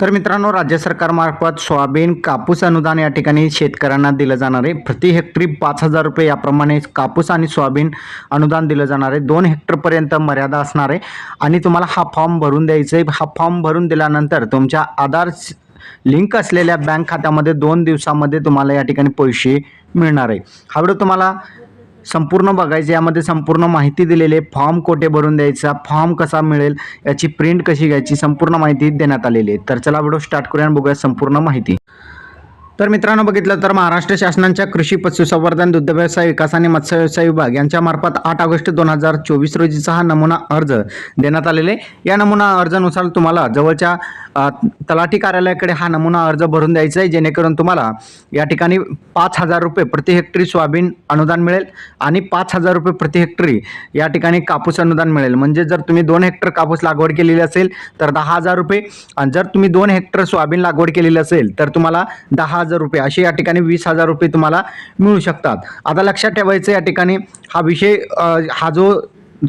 तर मित्रांनो राज्य सरकारमार्फत सोयाबीन कापूस अनुदान या ठिकाणी शेतकऱ्यांना दिलं जाणार आहे. प्रति हेक्टरी पाच हजार रुपये याप्रमाणे कापूस आणि सोयाबीन अनुदान दिलं जाणार आहे. दोन हेक्टरपर्यंत मर्यादा असणार आहे. आणि तुम्हाला हा फॉर्म भरून द्यायचा आहे. हा फॉर्म भरून दिल्यानंतर तुमच्या आधार लिंक असलेल्या बँक खात्यामध्ये दोन दिवसामध्ये तुम्हाला या ठिकाणी पैसे मिळणार आहे. हा व्हिडिओ तुम्हाला संपूर्ण बघायचे यामध्ये संपूर्ण माहिती दिलेली आहे. फॉर्म कोठे भरून द्यायचा फॉर्म कसा मिळेल याची प्रिंट कशी घ्यायची संपूर्ण माहिती देण्यात आलेली आहे. तर चला व्हिडिओ स्टार्ट करूया आणि बघूया संपूर्ण माहिती. तर मित्रांनो बघितलं तर महाराष्ट्र शासनाच्या कृषी पशुसंवर्धन दुग्धव्यवसाय विकास आणि मत्स्य व्यवसाय विभाग यांच्यामार्फत आठ ऑगस्ट दोन हजार चोवीस रोजीचा हा नमुना अर्ज देण्यात आलेला आहे. या नमुना अर्जानुसार तुम्हाला जवळच्या तलाठी कार्यालयाकडे हा नमुना अर्ज भरून द्यायचा आहे. जेणेकरून तुम्हाला या ठिकाणी पाच हजार रुपये प्रति हेक्टरी सोयाबीन अनुदान मिळेल आणि पाच हजार रुपये प्रति हेक्टरी या ठिकाणी कापूस अनुदान मिळेल. म्हणजे जर तुम्ही दोन हेक्टर कापूस लागवड केलेली असेल तर दहा हजार रुपये. आणि जर तुम्ही दोन हेक्टर सोयाबीन लागवड केलेली असेल तर तुम्हाला दहा हजार रुपये. असे या ठिकाणी वीस हजार रुपये तुम्हाला मिळू शकतात. आता लक्षात ठेवायचं या ठिकाणी हा विषय हा जो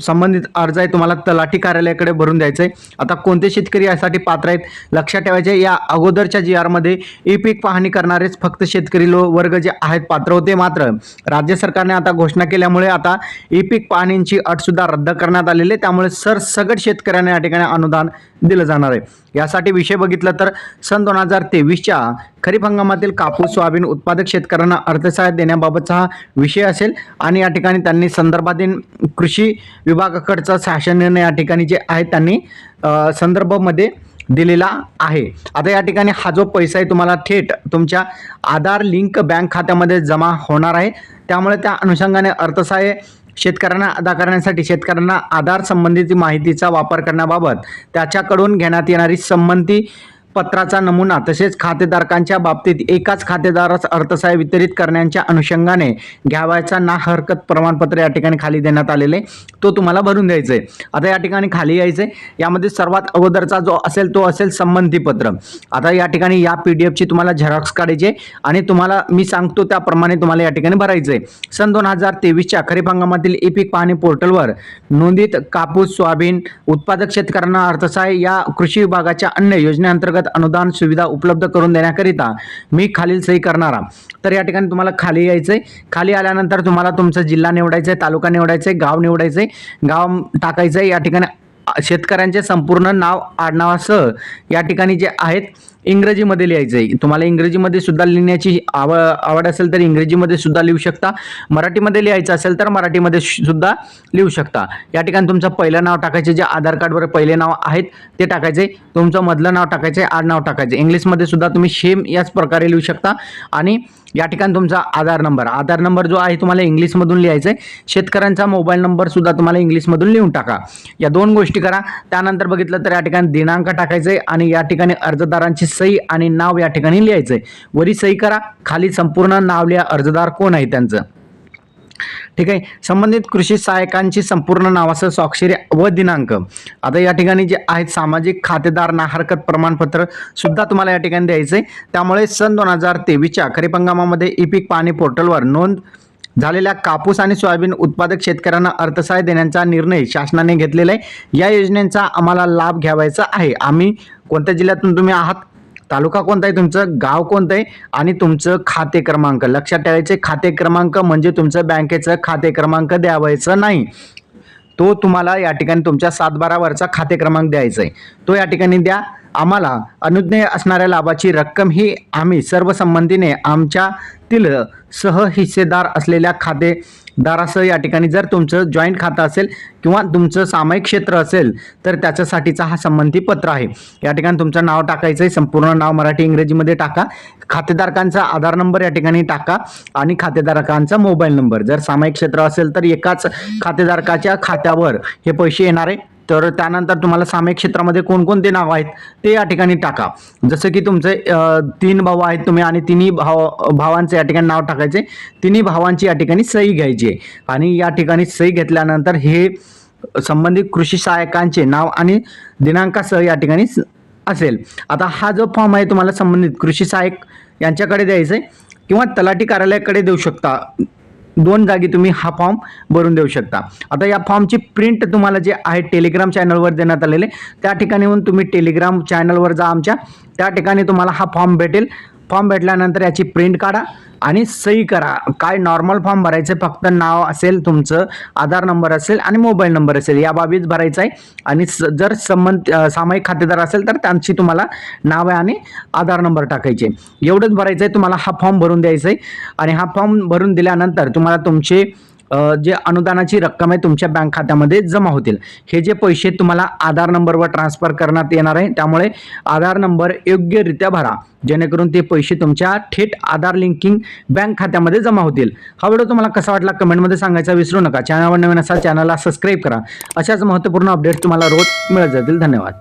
संबंधित अर्ज आहे तुम्हाला तलाठी कार्यालयाकडे भरून द्यायचं आहे आता कोणते शेतकरी यासाठी पात्र आहेत लक्षात ठेवायचे या अगोदरच्या जी आरमध्ये ई पीक पाहणी करणारेच फक्त शेतकरी लो वर्ग जे आहेत पात्र होते मात्र. राज्य सरकारने आता घोषणा केल्यामुळे आता ई पीक पाहणींची अटसुद्धा रद्द करण्यात आलेली आहे. त्यामुळे सरसगट शेतकऱ्यांना या ठिकाणी अनुदान दिलं जाणार आहे. यासाठी विषय बघितलं तर सन दोन हजार तेवीसच्या खरीप हंगामातील कापूस सोयाबीन उत्पादक शेतकऱ्यांना अर्थसहाय्य देण्याबाबतचा हा विषय असेल आणि या ठिकाणी त्यांनी संदर्भातील कृषी विभागाकडचा शासन निर्णय या ठिकाणी जे आहे त्यांनी संदर्भामध्ये दिलेला आहे. आता या ठिकाणी हा जो पैसा आहे तुम्हाला थेट तुमच्या आधार लिंक बँक खात्यामध्ये जमा होणार आहे. त्यामुळे त्या अनुषंगाने अर्थसहाय्य शेतकऱ्यांना अदा करण्यासाठी शेतकऱ्यांना आधार संबंधित माहितीचा वापर करण्याबाबत त्याच्याकडून घेण्यात येणारी संबंधी पत्राचा नमुना तसेच खातेधारकांच्या बाबतीत एकाच खातेदारास अर्थसहाय्य वितरित करण्याच्या अनुषंगाने घ्यावायचा ना हरकत प्रमाणपत्र या ठिकाणी खाली देण्यात आलेले तो तुम्हाला भरून द्यायचं आहे आता या ठिकाणी खाली यायचं आहे यामध्ये सर्वात अगोदरचा जो असेल तो असेल संबंधी पत्र. आता या ठिकाणी या पी डी एफची तुम्हाला झेरॉक्स काढायची आहे आणि तुम्हाला मी सांगतो त्याप्रमाणे तुम्हाला या ठिकाणी भरायचं आहे सन दोन हजार तेवीसच्या खरीप हंगामातील ई पीक पाहणी पोर्टलवर नोंदित कापूस सोयाबीन उत्पादक शेतकऱ्यांना अर्थसहाय्य या कृषी विभागाच्या अन्य योजनेअंतर्गत अनुदान सुविधा उपलब्ध करून देण्याकरिता मी खालील सही करणारा तर या ठिकाणी तुम्हाला खाली यायचं आहे खाली आल्यानंतर तुम्हाला तुमचा जिल्हा निवडायचा आहे तालुका निवडायचा आहे गाव निवडायचं आहे गाव टाकायचं आहे या ठिकाणी शेतकऱ्यांचे संपूर्ण नाव आडनावासह या ठिकाणी जे आहेत इंग्रजीमध्ये लिहायचं आहे तुम्हाला इंग्रजीमध्ये सुद्धा लिहिण्याची आव आवड असेल तर इंग्रजीमध्ये सुद्धा लिहू शकता. मराठीमध्ये लिहायचं असेल तर मराठीमध्ये सुद्धा लिहू शकता. या ठिकाणी तुमचं पहिलं नाव टाकायचे जे आधार कार्डवर पहिले नाव आहेत ते टाकायचे तुमचं मधलं नाव टाकायचे आडनाव टाकायचं इंग्लिशमध्ये सुद्धा तुम्ही सेम याच प्रकारे लिहू शकता. आणि या ठिकाणी तुमचा आधार नंबर. आधार नंबर जो आहे तुम्हाला इंग्लिशमधून लिहायचा आहे शेतकऱ्यांचा मोबाईल नंबरसुद्धा तुम्हाला इंग्लिशमधून लिहून टाका. या दोन गोष्टी करा. त्यानंतर बघितलं तर या ठिकाणी दिनांक टाकायचा आहे आणि या ठिकाणी अर्जदारांची सही आणि नाव या ठिकाणी लिहायचं आहे वरी सही करा. खाली संपूर्ण नाव लिहा. अर्जदार कोण आहे त्यांचं? ठीक आहे. संबंधित कृषी सहाय्यकांची संपूर्ण नावासह स्वाक्षरी व दिनांक. आता या ठिकाणी जे आहेत सामाजिक खातेदार ना हरकत प्रमाणपत्र सुद्धा तुम्हाला या ठिकाणी द्यायचं आहे त्यामुळे सन दोन हजार तेवीसच्या खरीप हंगामामध्ये ई पीक पाणी पोर्टलवर नोंद झालेल्या कापूस आणि सोयाबीन उत्पादक शेतकऱ्यांना अर्थसहाय्य देण्याचा निर्णय शासनाने घेतलेला आहे. या योजनेचा आम्हाला लाभ घ्यावायचा आहे. आम्ही कोणत्या जिल्ह्यातून तुम्ही आहात? तालुका कोणता आहे तुमचं? गाव कोणतं आहे? आणि तुमचं खाते क्रमांक? लक्षात ठेवायचे खाते क्रमांक म्हणजे तुमचं बँकेचं खाते क्रमांक द्यावायचं नाही. तो तुम्हाला या ठिकाणी तुमच्या सातबारावरचा खाते क्रमांक द्यायचा आहे. तो या ठिकाणी द्या. आम्हाला अनुज्ञेय असणाऱ्या लाभाची रक्कम ही आम्ही सर्व संबंधीने आमच्यातील सह हिस्सेदार असलेल्या खातेदारासह या ठिकाणी जर तुमचं जॉईंट खातं असेल किंवा तुमचं सामायिक क्षेत्र असेल तर त्याच्यासाठीचा हा संबंधी पत्र आहे. या ठिकाणी तुमचं नाव टाकायचं आहे संपूर्ण नाव मराठी इंग्रजीमध्ये टाका. खातेधारकांचा आधार नंबर या ठिकाणी टाका आणि खातेधारकांचा मोबाईल नंबर. जर सामायिक क्षेत्र असेल तर एकाच खातेधारकाच्या खात्यावर हे पैसे येणार आहे. तर त्यानंतर तुम्हाला सामायिक क्षेत्रामध्ये कोणकोणते नाव आहेत ते या ठिकाणी टाका. जसं की तुमचे तीन भाऊ आहेत तुम्ही आणि तिन्ही भाव भावांचे या ठिकाणी नाव टाकायचे. तिन्ही भावांची या ठिकाणी सही घ्यायची आहे. आणि या ठिकाणी सही घेतल्यानंतर हे संबंधित कृषी सहाय्यकांचे नाव आणि दिनांकासह या ठिकाणी स- असेल. आता हा जो फॉर्म आहे तुम्हाला संबंधित कृषी सहाय्यक यांच्याकडे द्यायचा आहे किंवा तलाठी कार्यालयाकडे देऊ शकता. दोन जागी तुम्ही हा फॉर्म भरून देऊ शकता. आता या फॉर्मची प्रिंट तुम्हाला जे आहे टेलिग्राम चॅनलवर देण्यात आलेले त्या ठिकाणी येऊन तुम्ही टेलिग्राम चॅनलवर जा आमच्या. त्या ठिकाणी तुम्हाला हा फॉर्म भेटेल. फॉर्म भेटल्यानंतर याची प्रिंट काढा आणि सही करा. काय नॉर्मल फॉर्म भरायचं फक्त नाव असेल तुमचं आधार नंबर असेल आणि मोबाईल नंबर असेल या बाबीच भरायचं आहे. आणि स जर संबंध सामायिक खातेदार असेल तर त्यांची तुम्हाला नाव आहे आणि आधार नंबर टाकायचे. एवढंच भरायचं आहे तुम्हाला हा फॉर्म भरून द्यायचा आहे आणि हा फॉर्म भरून दिल्यानंतर तुम्हाला तुमचे जे अनुदानाची रक्कम आहे तुमच्या बँक खात्यामध्ये जमा होतील. हे जे पैसे तुम्हाला आधार नंबरवर ट्रान्सफर करण्यात येणार आहे त्यामुळे आधार नंबर योग्यरित्या भरा. जेणेकरून ते पैसे तुमच्या थेट आधार लिंकिंग बँक खात्यामध्ये जमा होतील. हा व्हिडिओ तुम्हाला कसा वाटला कमेंटमध्ये सांगायचा विसरू नका. चॅनलवर नवीन असाल चॅनलला सबस्क्राईब करा. अशाच महत्त्वपूर्ण अपडेट्स तुम्हाला रोज मिळत जातील. धन्यवाद.